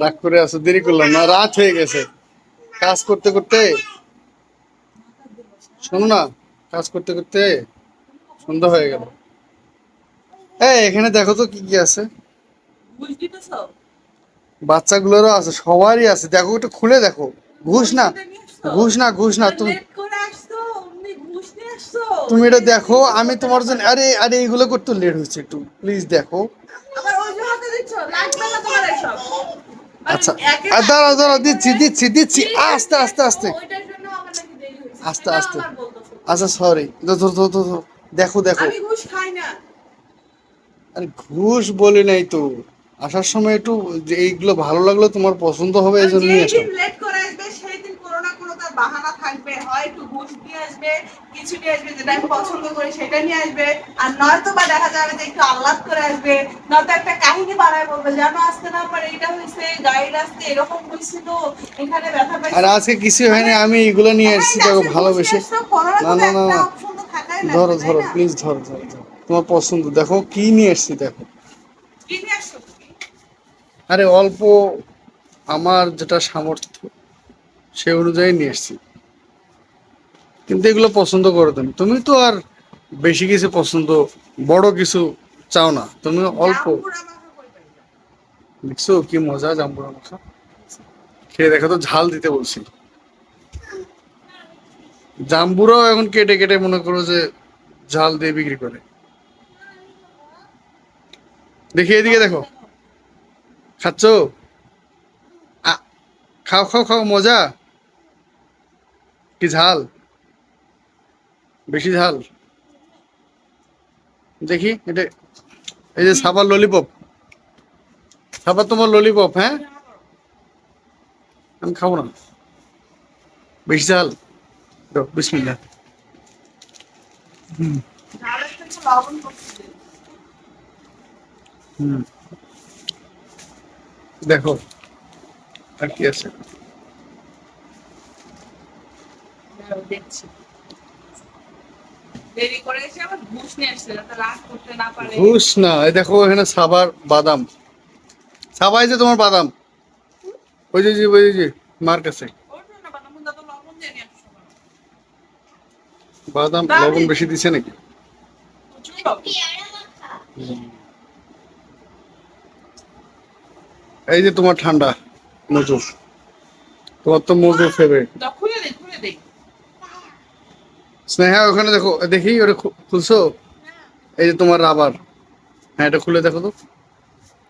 রাগ করে দেরি করলাম না, রাত হয়ে গেছে। কাজ করতে করতে? শোনো না, কাজ করতে করতে সন্ধ্যা হয়ে গেল। এই, এখানে দেখো তো কি কি আছে। বাচ্চাগুলোরও আছে, সবারই আছে। দেখো, একটু খুলে দেখো। ঘুষ না। ঘুষ না ঘুষ না তুমি তুমি এটা দেখো আমি তোমার জন্য আরে আরে এইগুলো করতে লেট হচ্ছে একটু প্লিজ দেখো। আচ্ছা দাঁড়াও দাঁড়াও দিচ্ছি দিচ্ছি দিচ্ছি আস্তে আস্তে আস্তে। আস্তে, আস্তে। আচ্ছা সরি দেখো দেখো। আরে ঘুষ বলি নাই তো। আসার সময় একটু এইগুলো ভালো লাগল তোমার পছন্দ হবে এই জন্য নিয়ে আসলাম যেদিন লেট করে আসবে সেই দিন কোনো না কোনো তার বাহানা থাকবে হয় একটু ঘুষ দিয়ে আসবে কিছু নিয়ে আসবে যেটা আমি পছন্দ করি সেটা নিয়ে আসবে আর নয়তো বা দেখা যাবে যে একটু আহ্লাদ করে আসবে নয়তো একটা কাহিনী বাড়ায় বলবে জানো আসতে না পারে এটা হয়েছে গাড়ির আসতে এরকম হয়েছিল এখানে ব্যথা পাইছে। আর আজকে কিছু হয়নি আমি এগুলো নিয়ে এসেছি দেখো ভালোবেসে। না না না না। ধরো ধরো প্লিজ ধরো ধরো ধরো। তোমার পছন্দ দেখো কি নিয়ে এসেছি দেখো। আরে অল্প আমার যেটা সামর্থ্য সে অনুযায়ী নিয়ে এসেছি কিন্তু এগুলো পছন্দ করো তুমি তুমি তো আর বেশি কিছু পছন্দ, বড় কিছু চাও না। তুমি অল্প। দেখছ কি মজা জাম্বুরা মাখা খেয়ে দেখো তো, ঝাল দিতে বলছি। জাম্বুরাও এখন কেটে কেটে মনে করো যে ঝাল দিয়ে বিক্রি করে। দেখি এদিকে দেখো। খাচ্ছ? খাও খাও খাও, মজা? কি ঝাল? বেশি ঝাল? দেখি, এটা এই যে সাবার ললিপপ সাবার তোমার ললিপপ হ্যাঁ? আমি খাব না। বেশি ঝাল? দাও, বিসমিল্লাহ। হুম। হুম। দেখো, আর কি আছে? দেখছি। দেরি করে এসে আবার ঘুষ নিয়ে আসছে যাতে রাগ করতে না পারে। ঘুষ না এই দেখো এখানে সাবার বাদাম। সাবাই যে তোমার বাদাম। ওই যে যে ওই যে মার কাছে। বাদাম লবণ বেশি দিছে নাকি? এই যে তোমার ঠান্ডা। মজু তোমার তো মজু ফেভারিট স্নেহা ওখানে দেখো দেখি ওটা খুলছো? এই যে তোমার রাবার। হ্যাঁ এটা খুলে দেখো তো।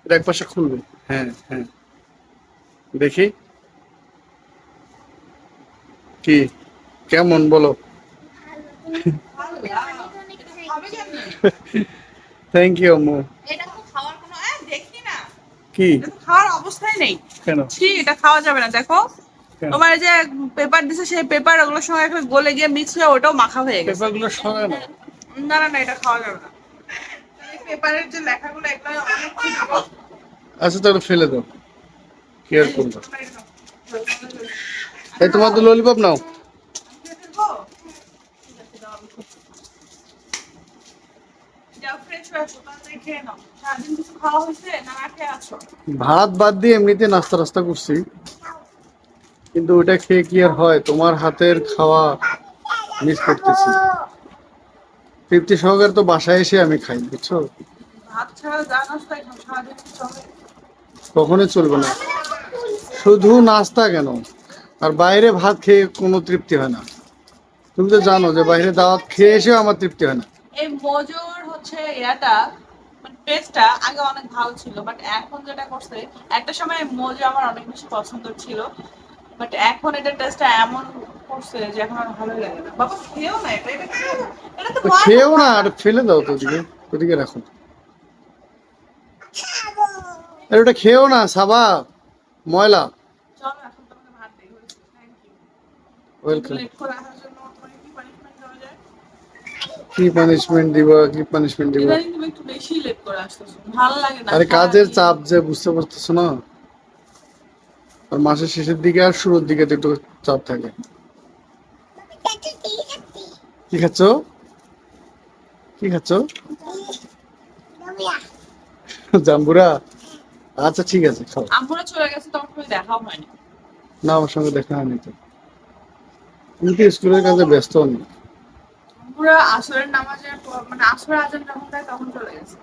এটা এক পাশে খুলবে। হ্যাঁ হ্যাঁ। দেখি। কি? কেমন বলো? থ্যাংক ইউ আম্মু। এটা তো খাওয়ার কোনো এ, দেখি না। কি? খাওয়ার অবস্থায় নেই। কেন? এটা খাওয়া যাবে না। দেখো? তোমার এই যে পেপার দিছে সেই পেপার ওগুলোর সঙ্গে একটা গলে গিয়ে মিক্স হয়ে ওটাও মাখা হয়ে গেছে। সরায় না না না এটা খাওয়া যাবে না। পেপারের যে লেখাগুলো এগুলো অনেক আচ্ছা তাহলে ফেলে দাও। করব তোমরা। এই তোমার তো ললিপপ নাও। হয়ে ভাত বাদ দিয়ে এমনিতে নাস্তা রাস্তা করছি। কিন্তু ওটা খেয়ে কি আর হয়? তোমার হাতের খাওয়া মিস করতেছি। তৃপ্তি সহকারে তো বাসায় এসে আমি খাই, বুঝছ? কখনোই চলবে না। শুধু নাস্তা কেন? আর বাইরে ভাত খেয়ে কোনো তৃপ্তি হয় না। তুমি তো জানো যে বাইরে দাওয়াত খেয়ে এসেও আমার তৃপ্তি হয় না। এই মজুর হচ্ছে ইয়াটা মানে টেস্টটা আগে অনেক ভালো ছিল বাট এখন যেটা করছে, একটা সময় মজু আমার অনেক বেশি পছন্দ ছিল। বাট এখন এটা টেস্টটা এমন করছে যে এখন আর ভালো লাগে না। বাবা খেয়েও না এটা? এটা খেয়েও না। এটা তো খেয়েও না আর ফেলে দাও তো ওদিকে ওদিকে রাখো। আর ওটা খেয়েও না সাবা ময়লা। ওয়েলকাম কি পানিশমেন্ট কি পানিশমেন্ট দিবা কি দিবা? আরে কাজের চাপ যে বুঝতে পারতেছো না। আর মাসের শেষের দিকে আর শুরুর দিকে একটু চাপ থাকে। কি খাচ্ছ? কি খাচ্ছ? জাম্বুরা? আচ্ছা ঠিক আছে খাও। আমরা চলে গেছে তখন দেখাও হয়নি। না আমার সঙ্গে দেখা হয়নি তো। তুমি তো স্কুলের কাজে ব্যস্ত নেই। আমরা আসরের নামাজের মানে আসর আজান যখন দেয় তখন চলে গেছে।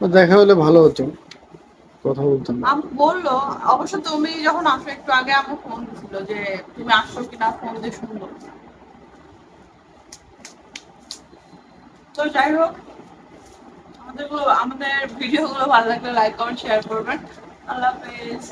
ও দেখা হলে ভালো হতো। কথা বলতাম আমি বলল, অবশ্য তুমি যখন আসো একটু আগে আমার ফোন দিছিল যে, তুমি আসো কিনা? ফোন দিয়ে শুনব। তো যাই হোক, আমাদের আমাদের ভিডিও গুলো ভালো লাগলে লাইক কমেন্ট শেয়ার করবেন। আল্লাহ হাফেজ।